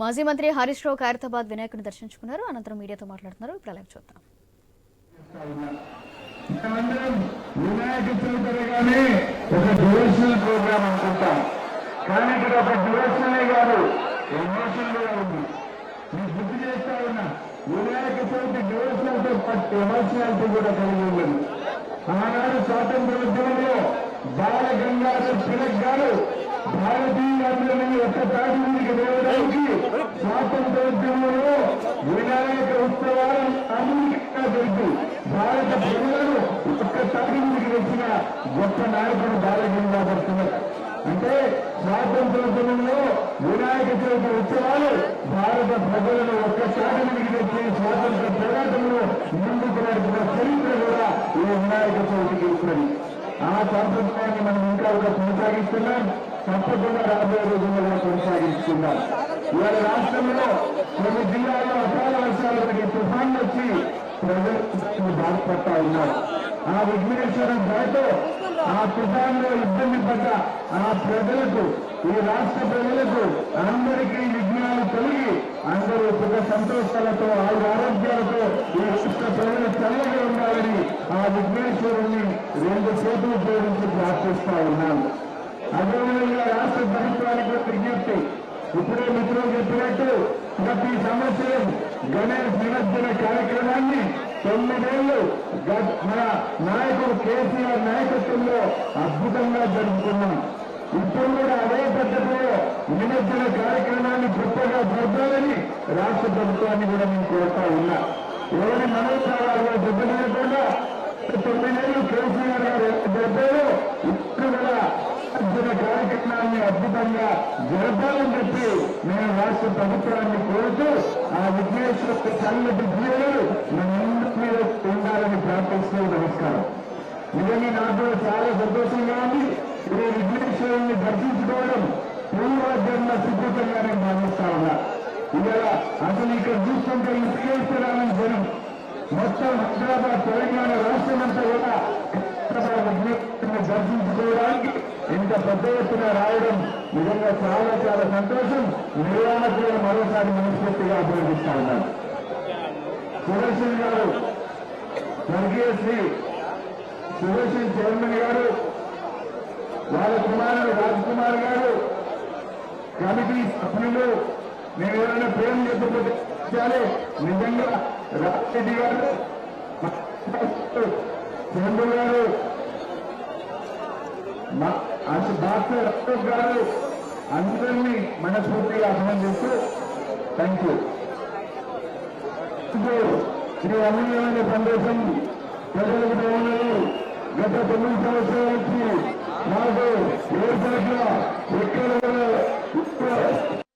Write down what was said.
మాజీ మంత్రి హరీష్ రావు ఖైరతాబాద్ వినాయకుడిని దర్శించుకున్నారు. అనంతరం మీడియాతో మాట్లాడుతున్నారు. ఇప్పుడు లైవ్ చూద్దాం. వినాయక చవితి ఒక డివోషనల్ ప్రోగ్రామ్ అనుకుంటాం. కానీ ఇక్కడ ఒక డివోషనలే కాదు ఎమోషన్ కూడా ఉంది. మీకు గుర్తు చేస్తా ఉన్నా వినాయక చవితి డివోషనల్తో పాటు ఎమోషనాలిటీ కూడా కలిగి ఉన్నది ఆనాడు స్వాతంత్ర ఉద్యమంలో వినాయక ఉత్సవాలు అమూల్యంగా జరిపి భారత ప్రజలను ఒక్కసారి తాటి మీదకి తెచ్చిన గొప్ప నాయకుడు బాల పడుతున్నారు అంటే స్వాతంత్ర సమయంలో వినాయక చవితి ఉత్సవాలు భారత ప్రజలను ఒక్కసారి మీదకి తెచ్చి స్వాతంత్ర పోరాటంలో ముందుకు నడిపిన చరిత్ర కూడా ఈ వినాయక చవితికి ఉన్నది ఆ సంప్రదాయాన్ని మనం ఇంకా కూడా కొనసాగిస్తున్నాం. తప్పకుండా రాబోయే రోజుల్లో కూడా కొనసాగిస్తున్నాం. ఇవాళ రాష్ట్రంలో కొన్ని జిల్లాల్లో అకాల వర్షాలు పడి తుఫాన్లు వచ్చి ప్రజలు బాధపడతా ఉన్నారు. ఆ విఘ్నేశ్వరం దయతో ఆ తుఫాన్లో ఇబ్బంది పడ్డ ఆ ప్రజలకు ఈ రాష్ట్ర ప్రజలకు అందరికీ విఘ్నాలు తొలగి అందరూ సుఖ సంతోషాలతో ఆరు ఆరోగ్యాలతో ఈ రాష్ట్ర ప్రజలు చల్లగా ఉండాలని ఆ విఘ్నేశ్వరుణ్ణి రెండు చేతులు ఉపయోగించి ప్రార్థిస్తా ఉన్నాను. అదేవిధంగా రాష్ట్ర ప్రభుత్వానికి విజ్ఞప్తి. ఇప్పుడే మిత్రులు చెప్పినట్టు ప్రతి సంవత్సరం గణేష్ నిమజ్జన కార్యక్రమాన్ని తొమ్మిదేళ్ళు మన నాయకుడు కేసీఆర్ నాయకత్వంలో అద్భుతంగా జరుపుకున్నాం. ఇప్పుడు కూడా అదే పద్ధతిలో నిమజ్జన కార్యక్రమాన్ని గొప్పగా జరపాలని రాష్ట్ర ప్రభుత్వాన్ని కూడా నేను కోరుతా ఉన్నా. ఎవరి మనోభావాలు దెబ్బతినకుండా తొమ్మిదేళ్ళు కేసీఆర్ గారు డెబ్బైలో ఇప్పుడు కూడా అద్భుత కార్యక్రమాన్ని అద్భుతంగా జరపాలని చెప్పి నేను రాష్ట్ర ప్రభుత్వాన్ని కోరుతూ ఆ విఘ్నేశ్వర చల్లటి జీవులు మనందరి మీద ఉండాలని ప్రార్థిస్తూ నమస్కారం. ఇవన్నీ నాకు చాలా సంతోషంగా ఉంది. ఇది విఘ్నేశ్వరుని దర్శించుకోవడం పూర్వజన్మ సుకృతంగా నేను భావిస్తా ఉన్నా. ఇవాళ అసలు ఇక్కడ చూస్తుంటే ఈ విఘ్నేశ్వరాలను జనం. మొత్తం హైదరాబాద్ తెలంగాణ రాష్ట్రం అంతా కూడా దర్శించుకోవడానికి ఇంత పెద్ద ఎత్తున రాయడం నిజంగా చాలా చాలా సంతోషం. నిర్వాహకులను మరోసారి మనస్ఫూర్తిగా అభినందిస్తా ఉన్నాను. సురేషన్ గారు స్వర్గీయ శ్రీ సురేషన్ చైర్మన్ గారు వాళ్ళ కుమారుడు రాజ్ కుమార్ గారు కమిటీ సభ్యులు నేను ఏమైనా ప్రేమ చెప్పకపోతే నిజంగా రాజరెడ్డి గారు చంద్రు గారు మా- అండ్ డాక్టర్ అశోక్ గారు అందరినీ మనస్ఫూర్తిగా అభినందిస్తూ థ్యాంక్ యూ శ్రీ అమూల్యమైన సందేశం. ప్రజల భవనాలు గత తొమ్మిది సంవత్సరాల నుంచి మాకు ఏర్పాట్ల ఎక్కడ